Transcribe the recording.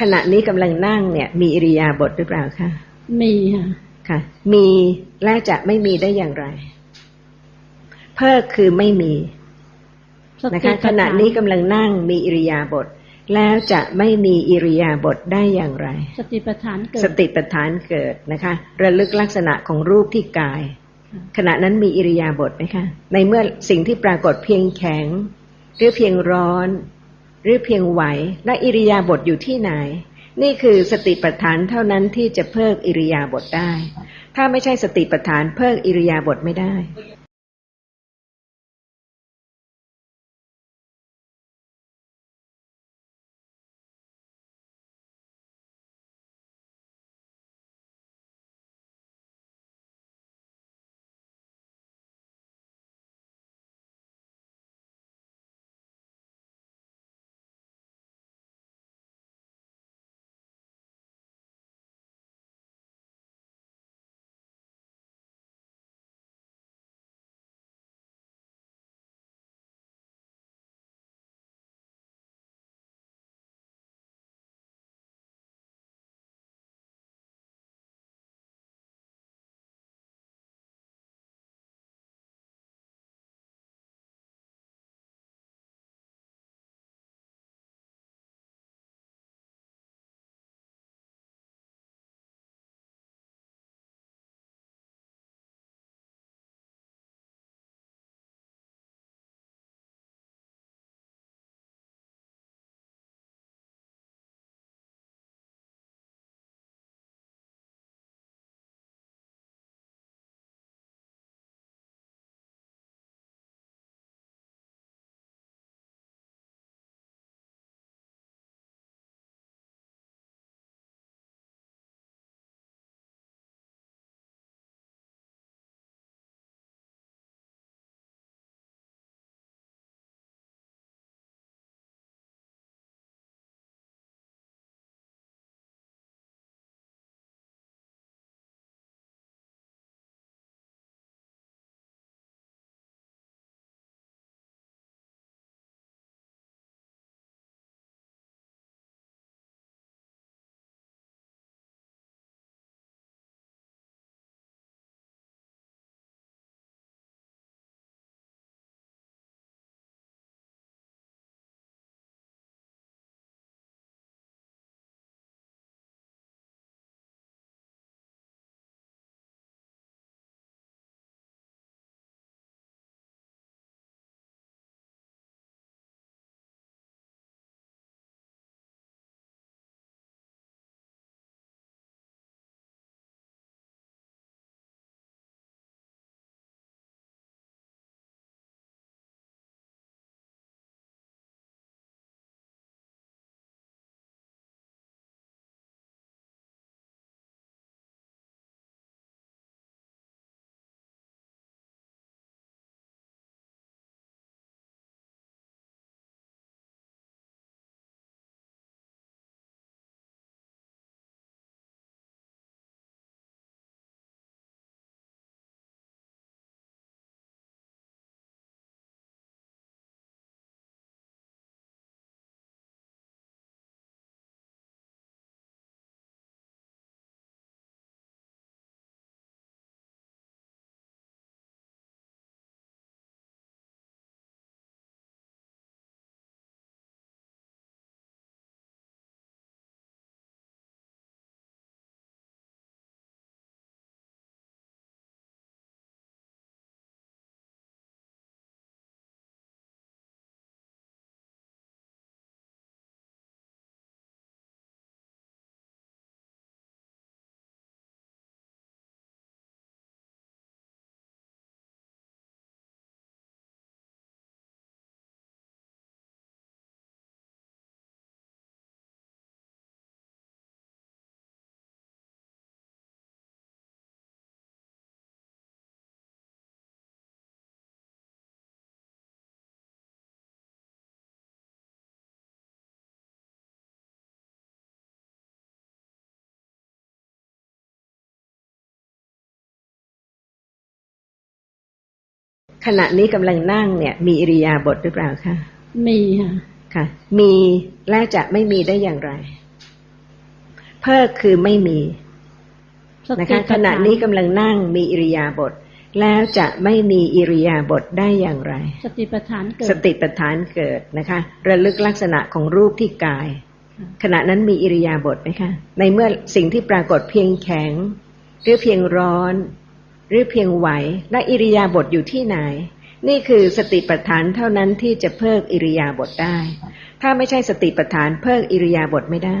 ขณะนี้กำลังนั่งเนี่ย มีอิริยาบถหรือเปล่าคะมีค่ะค่ะ มีและจะไม่มีได้อย่างไร เพิกคือไม่มีสตินะคะปัฏฐาขณะนี้กำลังนั่งมีอิริยาบถแล้วจะไม่มีอิริยาบถได้อย่างไร สติปัฏฐานเกิด สติปัฏฐานเกิดนะคะ ระลึกลักษณะของรูปที่กายค่ะขณะนั้นมีอิริยาบถไหมคะ ในเมื่อสิ่งที่ปรากฏเพียงแข็ง หรือเพียงร้อน หรือเพียงไหวและอิริยาบถอยู่ที่ไหน นี่คือสติปัฏฐานเท่านั้นที่จะเพิกอิริยาบถได้ ถ้าไม่ใช่สติปัฏฐานเพิกอิริยาบถไม่ได้ ขณะนี้กำลังนั่งเนี่ย มีอิริยาบถหรือเปล่าคะมีค่ะค่ะ มีและจะไม่มีได้อย่างไรเเพิกคือไม่มีสตินะคะปัฏฐาขณะนี้กำลังนั่งมีอิริยาบถแล้วจะไม่มีอิริยาบถได้อย่างไร สติปัฏฐานเกิด สติปัฏฐานเกิดนะคะ ระลึกลักษณะของรูปที่กายค่ะขณะนั้นมีอิริยาบถไหมคะ ในเมื่อสิ่งที่ปรากฏเพียงแข็ง หรือเพียงร้อน หรือเพียงไหวและอิริยาบถอยู่ที่ไหน นี่คือสติปัฏฐานเท่านั้นที่จะเพิกอิริยาบถได้ ถ้าไม่ใช่สติปัฏฐานเพิกอิริยาบถไม่ได้